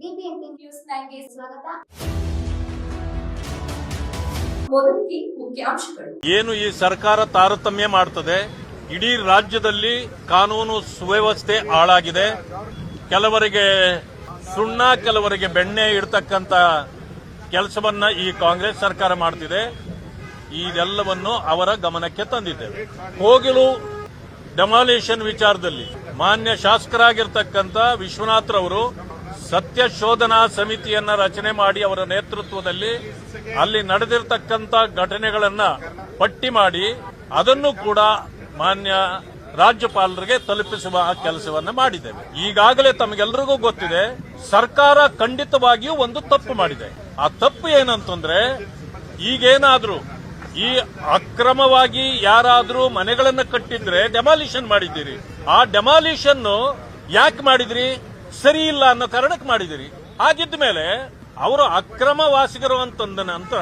News ಸ್ವಾಗತ. ಏನು ಈ ಸರ್ಕಾರ ತಾರತಮ್ಯ ಮಾಡ್ತದೆ? ಇಡೀ ರಾಜ್ಯದಲ್ಲಿ ಕಾನೂನು ಸುವ್ಯವಸ್ಥೆ ಹಾಳಾಗಿದೆ. ಕೆಲವರಿಗೆ ಸುಣ್ಣ, ಕೆಲವರಿಗೆ ಬೆಣ್ಣೆ ಇಡ್ತಕ್ಕಂತ ಕೆಲಸವನ್ನ ಈ ಕಾಂಗ್ರೆಸ್ ಸರ್ಕಾರ ಮಾಡ್ತಿದೆ. ಇದೆಲ್ಲವನ್ನು ಅವರ ಗಮನಕ್ಕೆ ತಂದಿದ್ದೇವೆ. ಹೋಗಿಲು ಡೆಮಾಲಿಷನ್ ವಿಚಾರದಲ್ಲಿ ಮಾನ್ಯ ಶಾಸಕರಾಗಿರ್ತಕ್ಕಂಥ ವಿಶ್ವನಾಥ್ರವರು ಸತ್ಯ ಶೋಧನಾ ಸಮಿತಿಯನ್ನ ರಚನೆ ಮಾಡಿ ಅವರ ನೇತೃತ್ವದಲ್ಲಿ ಅಲ್ಲಿ ನಡೆದಿರತಕ್ಕಂತ ಘಟನೆಗಳನ್ನ ಪಟ್ಟಿ ಮಾಡಿ ಅದನ್ನು ಕೂಡ ಮಾನ್ಯ ರಾಜ್ಯಪಾಲರಿಗೆ ತಲುಪಿಸುವ ಕೆಲಸವನ್ನ ಮಾಡಿದ್ದೇವೆ. ಈಗಾಗಲೇ ತಮಗೆಲ್ಲರಿಗೂ ಗೊತ್ತಿದೆ, ಸರ್ಕಾರ ಖಂಡಿತವಾಗಿಯೂ ಒಂದು ತಪ್ಪು ಮಾಡಿದೆ. ಆ ತಪ್ಪು ಏನಂತಂದ್ರೆ, ಈಗೇನಾದ್ರೂ ಈ ಅಕ್ರಮವಾಗಿ ಯಾರಾದ್ರೂ ಮನೆಗಳನ್ನು ಕಟ್ಟಿದ್ರೆ ಡೆಮಾಲಿಷನ್ ಮಾಡಿದ್ದೀರಿ. ಆ ಡೆಮಾಲಿಷನ್ ಯಾಕೆ ಮಾಡಿದ್ರಿ? ಸರಿ ಇಲ್ಲ ಅನ್ನೋ ಕಾರಣಕ್ಕೆ ಮಾಡಿದಿರಿ ಹಾಗಿದ್ದ ಮೇಲೆ ಅವರು ಅಕ್ರಮ ವಾಸಿಗರು ಅಂತಂದ ನಂತರ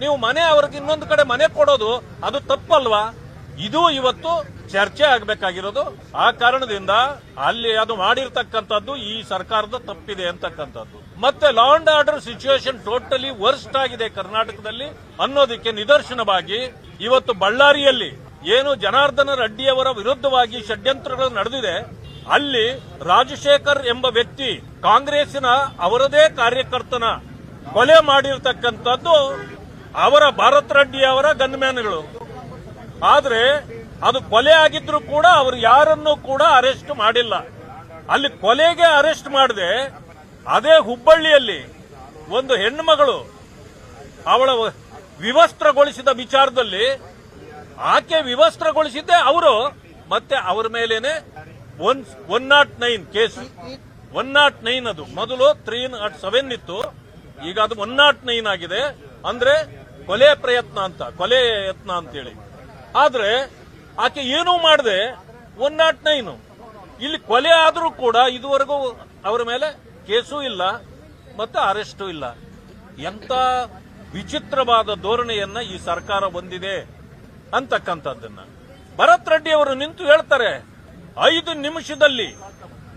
ನೀವು ಮನೆ ಅವ್ರಿಗೆ ಇನ್ನೊಂದು ಕಡೆ ಮನೆ ಕೊಡೋದು ಅದು ತಪ್ಪಲ್ವಾ? ಇದು ಇವತ್ತು ಚರ್ಚೆ ಆಗಬೇಕಾಗಿರೋದು. ಆ ಕಾರಣದಿಂದ ಅಲ್ಲಿ ಅದು ಮಾಡಿರ್ತಕ್ಕಂಥದ್ದು ಈ ಸರ್ಕಾರದ ತಪ್ಪಿದೆ ಅಂತಕ್ಕಂಥದ್ದು. ಮತ್ತೆ law and order situation totally worst ಆಗಿದೆ ಕರ್ನಾಟಕದಲ್ಲಿ ಅನ್ನೋದಕ್ಕೆ ನಿದರ್ಶನವಾಗಿ ಇವತ್ತು ಬಳ್ಳಾರಿಯಲ್ಲಿ ಏನು ಜನಾರ್ದನ ರೆಡ್ಡಿಯವರ ವಿರುದ್ಧವಾಗಿ ಷಡ್ಯಂತ್ರಗಳು ನಡೆದಿದೆ. ಅಲ್ಲಿ ರಾಜಶೇಖರ್ ಎಂಬ ವ್ಯಕ್ತಿ ಕಾಂಗ್ರೆಸ್ನ ಅವರದೇ ಕಾರ್ಯಕರ್ತನ ಕೊಲೆ ಮಾಡಿರ್ತಕ್ಕಂಥದ್ದು ಅವರ ಭಾರತ್ ರೆಡ್ಡಿ ಅವರ ಗನ್ಮ್ಯಾನ್ಗಳು. ಆದ್ರೆ ಅದು ಕೊಲೆ ಆಗಿದ್ರು ಕೂಡ ಅವರು ಯಾರನ್ನೂ ಕೂಡ ಅರೆಸ್ಟ್ ಮಾಡಿಲ್ಲ. ಅಲ್ಲಿ ಕೊಲೆಗೆ ಅರೆಸ್ಟ್ ಮಾಡದೆ ಅದೇ ಹುಬ್ಬಳ್ಳಿಯಲ್ಲಿ ಒಂದು ಹೆಣ್ಣುಮಗಳು ಅವಳ ವಿವಸ್ತ್ರಗೊಳಿಸಿದ ವಿಚಾರದಲ್ಲಿ ಆಕೆ ವಿವಸ್ತ್ರಗೊಳಿಸಿದ್ದೆ ಅವರು, ಮತ್ತೆ ಅವರ ಮೇಲೇನೆ one one not nine case. One not nine ಅದು. ಮೊದಲು ತ್ರೀ ನಾಟ್ ಸೆವೆನ್ ಇತ್ತು. ಈಗ ಅದು ಒನ್ ನಾಟ್ ನೈನ್ ಆಗಿದೆ. ಅಂದ್ರೆ ಕೊಲೆ ಪ್ರಯತ್ನ ಅಂತ ಕೊಲೆ ಯತ್ನ ಅಂತೇಳಿ. ಆದ್ರೆ ಆಕೆ ಏನೂ ಮಾಡದೆ ಒನ್ ನಾಟ್ ನೈನ್. ಇಲ್ಲಿ ಕೊಲೆ ಆದರೂ ಕೂಡ ಇದುವರೆಗೂ ಅವರ ಮೇಲೆ ಕೇಸೂ ಇಲ್ಲ ಮತ್ತೆ ಅರೆಸ್ಟೂ ಇಲ್ಲ. ಎಂತ ವಿಚಿತ್ರವಾದ ಧೋರಣೆಯನ್ನ ಈ ಸರ್ಕಾರ ಹೊಂದಿದೆ ಅಂತಕ್ಕಂಥದ್ದನ್ನ. ಭರತ್ ರೆಡ್ಡಿ ಅವರು ನಿಂತು ಹೇಳ್ತಾರೆ ಐದು ನಿಮಿಷದಲ್ಲಿ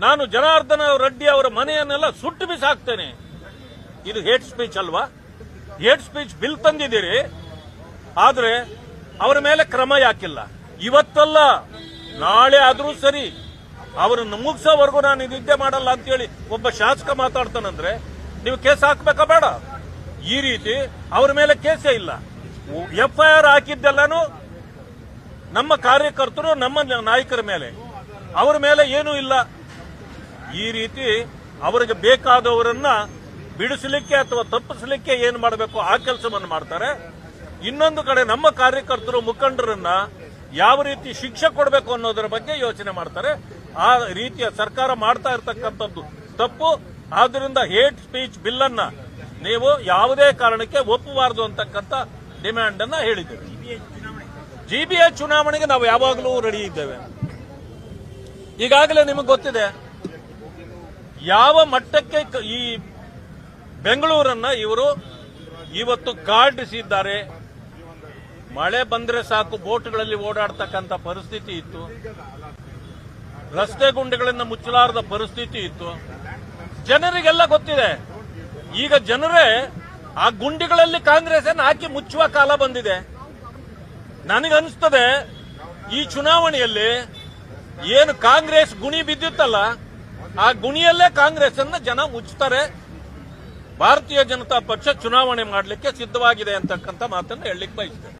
ನಾನು ಜನಾರ್ದನ ರೆಡ್ಡಿ ಅವರ ಮನೆಯನ್ನೆಲ್ಲ ಸುಟ್ಟು ಬಿಸಾಕ್ತೇನೆ. ಇದು ಹೇಟ್ ಸ್ಪೀಚ್ ಅಲ್ವಾ? ಹೇಟ್ ಸ್ಪೀಚ್ ಬಿಲ್ ತಂದಿದ್ದೀರಿ. ಆದ್ರೆ ಅವರ ಮೇಲೆ ಕ್ರಮ ಯಾಕಿಲ್ಲ. ಇವತ್ತಲ್ಲ, ನಾಳೆ ಆದರೂ ಸರಿ ಅವರನ್ನು ಮುಗಿಸೋವರೆಗೂ ನಾನು ನಿದ್ದೆ ಮಾಡಲ್ಲ ಅಂತೇಳಿ ಒಬ್ಬ ಶಾಸಕ ಮಾತಾಡ್ತಾನಂದ್ರೆ ನೀವು ಕೇಸ್ ಹಾಕ್ಬೇಕಾ ಬೇಡ. ಈ ರೀತಿ ಅವರ ಮೇಲೆ ಕೇಸೇ ಇಲ್ಲ. ಎಫ್ಐಆರ್ ಹಾಕಿದ್ದೆಲ್ಲಾನು ನಮ್ಮ ಕಾರ್ಯಕರ್ತರು ನಮ್ಮ ನಾಯಕರ ಮೇಲೆ. ಅವರ ಮೇಲೆ ಏನೂ ಇಲ್ಲ. ಈ ರೀತಿ ಅವರಿಗೆ ಬೇಕಾದವರನ್ನ ಬಿಡಿಸಲಿಕ್ಕೆ ಅಥವಾ ತಪ್ಪಿಸಲಿಕ್ಕೆ ಏನು ಮಾಡಬೇಕು ಆ ಕೆಲಸವನ್ನು ಮಾಡ್ತಾರೆ. ಇನ್ನೊಂದು ಕಡೆ ನಮ್ಮ ಕಾರ್ಯಕರ್ತರು ಮುಖಂಡರನ್ನ ಯಾವ ರೀತಿ ಶಿಕ್ಷೆ ಕೊಡಬೇಕು ಅನ್ನೋದರ ಬಗ್ಗೆ ಯೋಚನೆ ಮಾಡ್ತಾರೆ. ಆ ರೀತಿಯ ಸರ್ಕಾರ ಮಾಡ್ತಾ ಇರತಕ್ಕಂಥದ್ದು ತಪ್ಪು. ಆದ್ರಿಂದ ಹೇಟ್ ಸ್ಪೀಚ್ ಬಿಲ್ ಅನ್ನ ನೀವು ಯಾವುದೇ ಕಾರಣಕ್ಕೆ ಒಪ್ಪಬಾರದು ಅಂತಕ್ಕಂಥ ಡಿಮ್ಯಾಂಡ್ ಅನ್ನ ಹೇಳಿದ್ದೇವೆ ಜಿಬಿಎ ಚುನಾವಣೆಗೆ ನಾವು ಯಾವಾಗಲೂ ರೆಡಿ ಇದ್ದೇವೆ. ಈಗಾಗಲೇ ನಿಮಗೆ ಗೊತ್ತಿದೆ. ಯಾವ ಮಟ್ಟಕ್ಕೆ ಈ ಬೆಂಗಳೂರನ್ನ ಇವರು ಇವತ್ತು ಕಾಡಿಸಿದ್ದಾರೆ ಮಳೆ ಬಂದ್ರೆ ಸಾಕು, ಬೋಟ್ಗಳಲ್ಲಿ ಓಡಾಡ್ತಕ್ಕಂಥ ಪರಿಸ್ಥಿತಿ ಇತ್ತು. ರಸ್ತೆ ಗುಂಡಿಗಳನ್ನ ಮುಚ್ಚಲಾರದ ಪರಿಸ್ಥಿತಿ ಇತ್ತು. ಜನರಿಗೆಲ್ಲ ಗೊತ್ತಿದೆ. ಈಗ ಜನರೇ ಆ ಗುಂಡಿಗಳಲ್ಲಿ ಕಾಂಗ್ರೆಸ್ ಹಾಕಿ ಮುಚ್ಚುವ ಕಾಲ ಬಂದಿದೆ. ನನಗನ್ಸ್ತದೆ, ಈ ಚುನಾವಣೆಯಲ್ಲಿ ಏನು ಕಾಂಗ್ರೆಸ್ ಗುಣಿ ಬಿದ್ದಿತ್ತಲ್ಲ, ಆ ಗುಣಿಯಲ್ಲೇ ಕಾಂಗ್ರೆಸ್ ಅನ್ನ ಜನ ಮುಚ್ಚುತ್ತಾರೆ ಭಾರತೀಯ ಜನತಾ ಪಕ್ಷ ಚುನಾವಣೆ ಮಾಡಲಿಕ್ಕೆ ಸಿದ್ಧವಾಗಿದೆ ಅಂತಕ್ಕಂಥ ಮಾತನ್ನು ಹೇಳಲಿಕ್ಕೆ ಬಯಸ್ತೇನೆ.